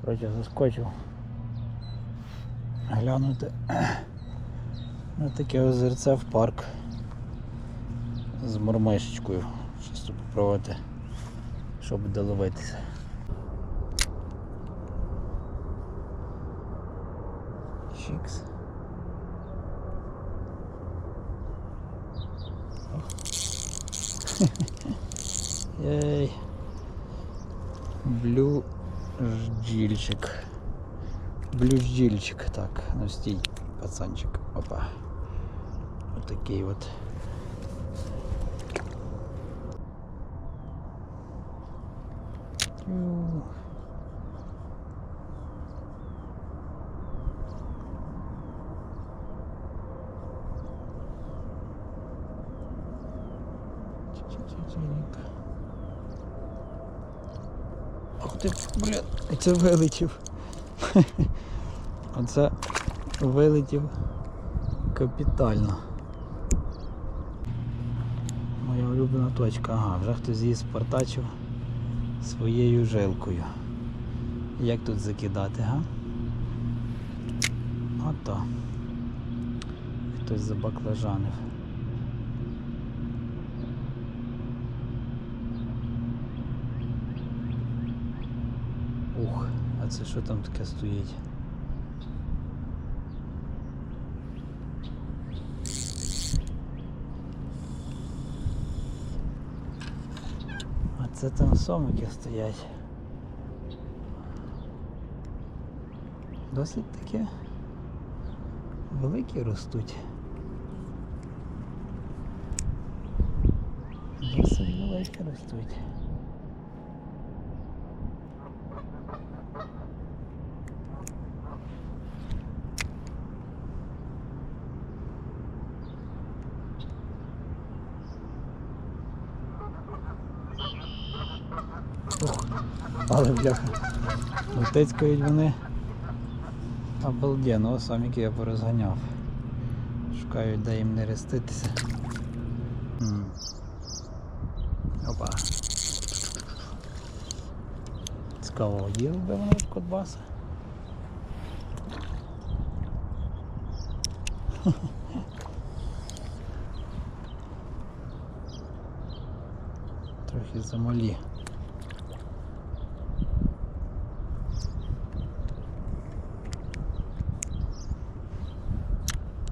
Коротше, заскочив. Глянути на таке озерце в парк з мормишечкою. Чисто попробувати, що буде. Чікс. Блю ждільчик. Блю ждільчик. Так, ну стій, пацанчик. Опа. Отакий от. Тю. Чик-чик-чик. Ти, блін, це вилетів. Оце вилетів капітально. Моя улюблена точка. Ага, вже хтось її спартачив своєю жилкою. Як тут закидати, га? Ото. Хтось забаклажанив. Ух, а це що там таке стоїть? А це там сомики стоять. Досить таке великі ростуть. Досить великі ростуть. Ух, але бляха. Летецькають вони. Обалденно, ось саміки я порозганяв. Шукають, де їм не реститися. Опа. Цікаво, їв би воно в Котбаса? Трохи замалі.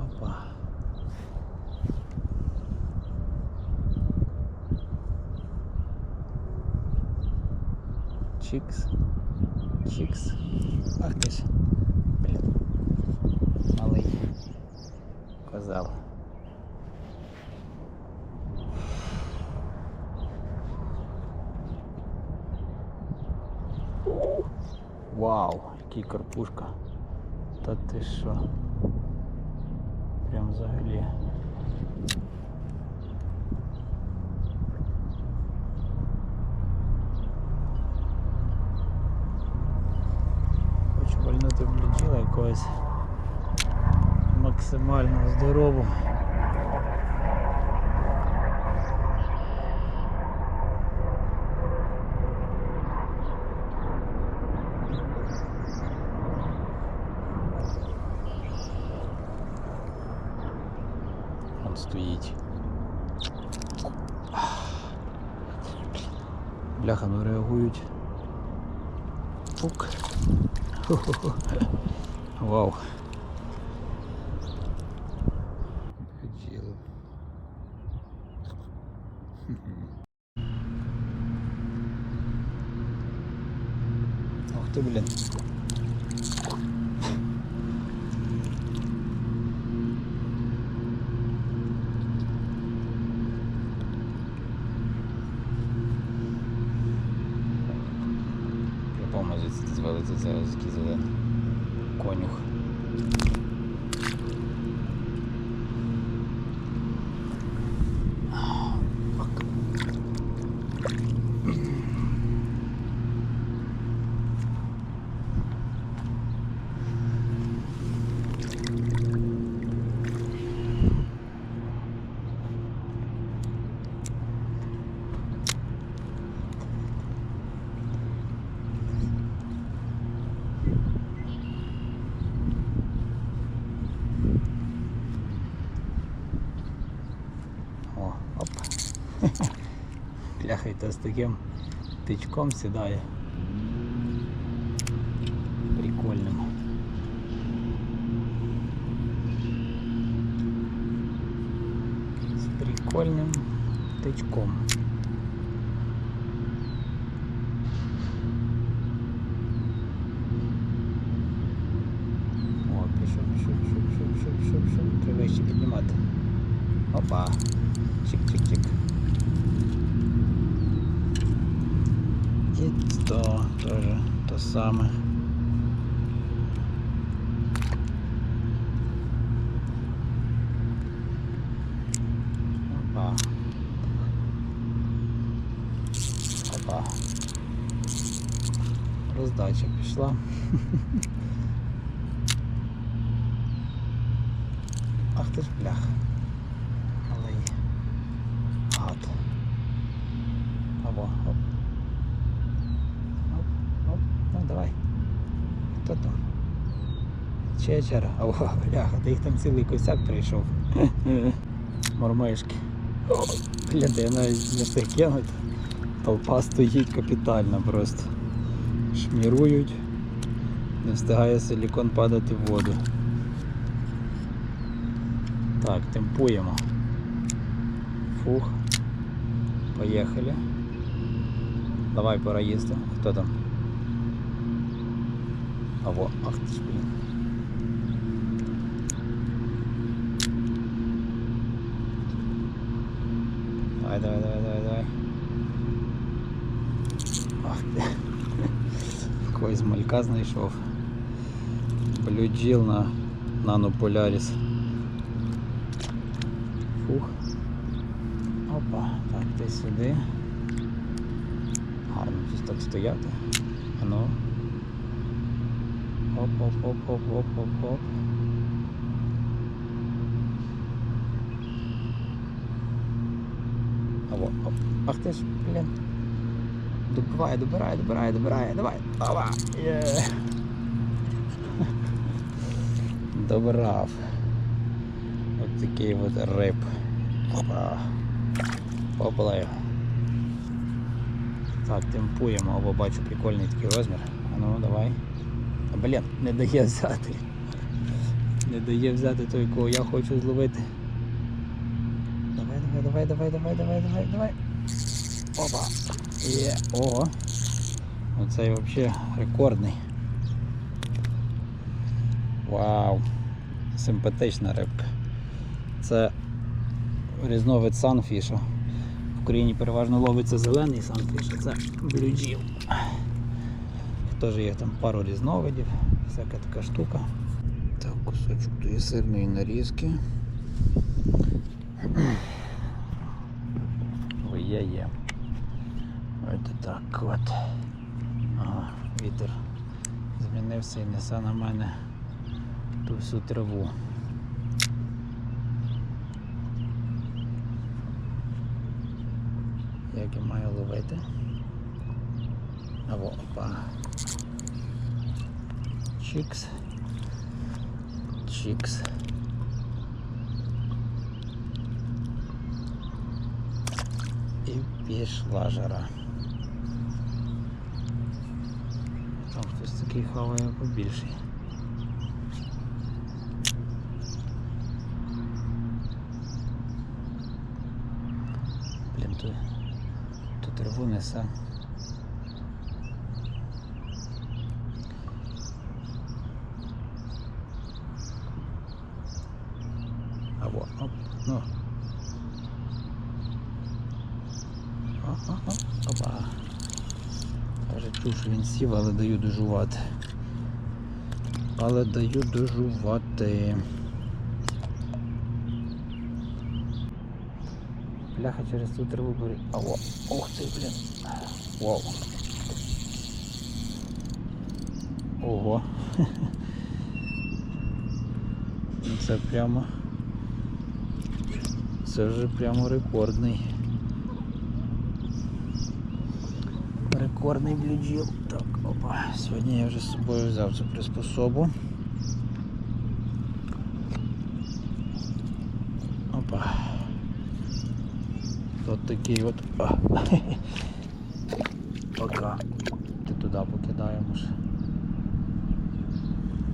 Опа. Чикс. Чикс. Ах ти ж. Блін. Малий. Козел. Вау, який карпушка. Та ти що? Прям взагалі. Якогось максимально здорову. От стоїть. Бляха, ну реагують. Пук. Хо-хо-хо. Вау. Хотіли. Ох ти, блін. Звідси звалиться зараз такий та з таким тичком сідає. Прикольним. З прикольним тичком. Пішов. Треба ще піднімати. Опа. Чик-чик-чик. І то то саме. Опа. Пішла. Ах ти ж блях. Але й гад. Або, оп. Оп, оп, ну давай. Хто там? Чечер. О, бляха, та їх там цілий косяк прийшов. Мормишки. Де я навіть не встиг кинути. Толпа стоїть капітально просто. Шмірують. Не встигає силікон падати в воду. Так, темпуємо. Фух. Поїхали. Давай пора їсти. Хто там? Аво, ах ти ж, блін. Давай, давай, давай, давай, давай. Ах ти. Якогось малька знайшов. Блюджіл на Nano. Фух. Опа, так, ти сюди. Гарно щось так стояти. Ану. Оп. Ах ти ж, блін. Добиває, добирає, добирає, добирає, давай. Ава. Є. Добрав. Ось такий от риб. Опа. Поплив. Так, темпуємо, або бачу прикольний такий розмір. А ну давай. Блін, не дає взяти. Не дає взяти той, кого я хочу зловити. Давай, давай, давай, давай, давай, давай, давай. Опа. Є. Ого. Оцей взагалі рекордний. Вау. Симпатична рибка. Це різновид санфіша. В Україні переважно ловиться зелений санфіш, а це блюджіл. Теж є там пару різновидів, всяка така штука. Так, кусочок тої сирної нарізки. Є, є. Ось так от. Ага, вітер змінився і несе на мене ту всю траву. Як я маю ловити? Або опа. Чікс. Чікс. І пішла жара. Там хтось такий хаває побільший. Блін, тут, тут рву несе. Або, оп, ну. О, о, о, опа. Я вже чув, що він сів, але даю дожувати. Але даю дожувати. Бляха через цю траву бери. Ало, ох ти, блін. Вау. Ого. Ну, Це прямо. Це вже прямо рекордний. Рекордний блюджіл. Так, опа. Сьогодні я вже з собою взяв цю приспособу. Опа. От такий от. пока. Ти туди покидаємо ж.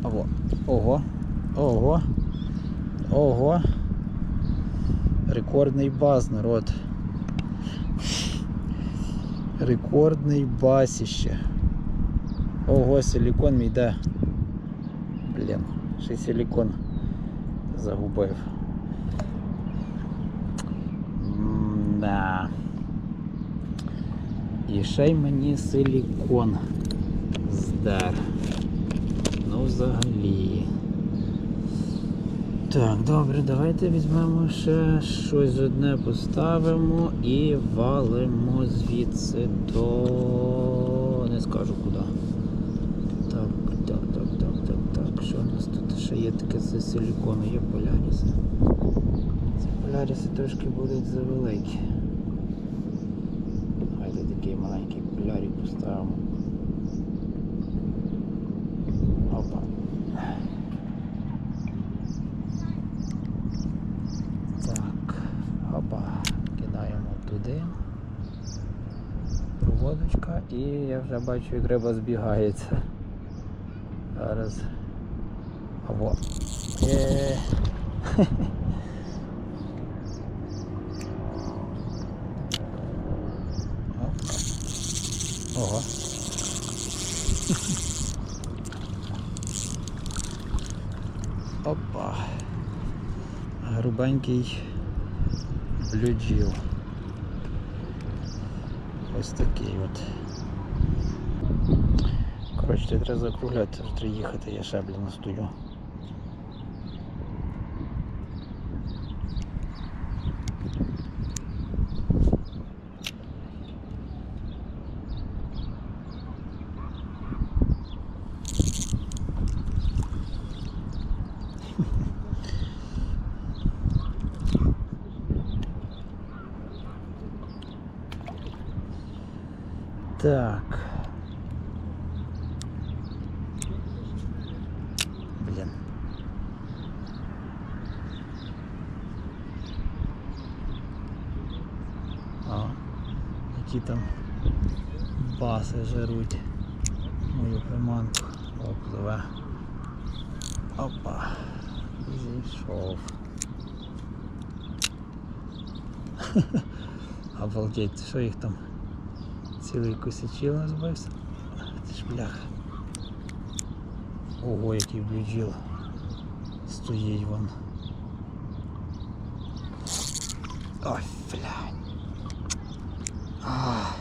Ого. Ого. Ого. Ого. Рекордний баз, народ. Рекордний басіще. Ого, силікон мій йде. Блін, ще й силікон загубив. Да. І ще й мені силікон здер. Ну взагалі. Так, добре, давайте візьмемо ще щось одне поставимо і валимо звідси до. не скажу куди. Так, так, так, так, так, так. Що у нас тут ще є таке з силікону, є поляріси. Ці поляріси трошки будуть завеликі. Давайте такий маленький полярик поставимо. Опа. Так, опа, Проводочка і я вже бачу, як риба збігається. Зараз. Або. Е. Ого. Опа. Грубенький блюджіл. Ось такий от. Коротше, треба закругляти, треба їхати, я ще, блін, стою. Так. Блін. А, які там баси жаруть мою приманку. О, пливе. Опа. Зійшов. Обалдеть, що їх там? Цілий косячил збився. Це ж бляха. Ого, який блюджіл. Стоїть вон. Ой, блядь. Ах.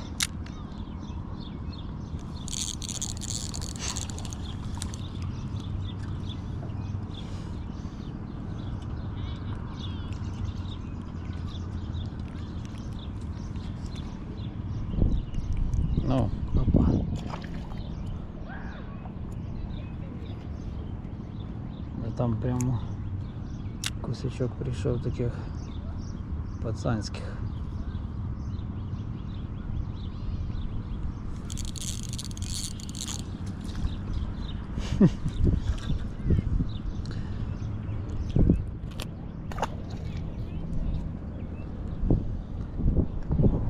Прямо кусочок прийшов таких пацанських.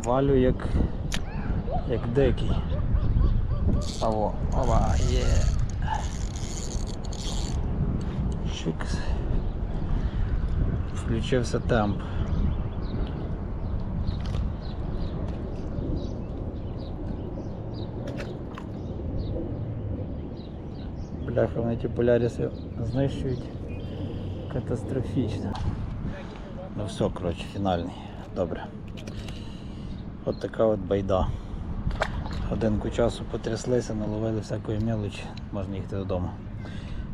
Валю як як дикий. Аво, ова, є. Чикс. Включився темп. Бляха, вони ті поляріси знищують катастрофічно. Ну все, коротше, фінальний. Добре. От така от байда. Годинку часу потряслися, наловили всякої мелочі, можна їхати додому.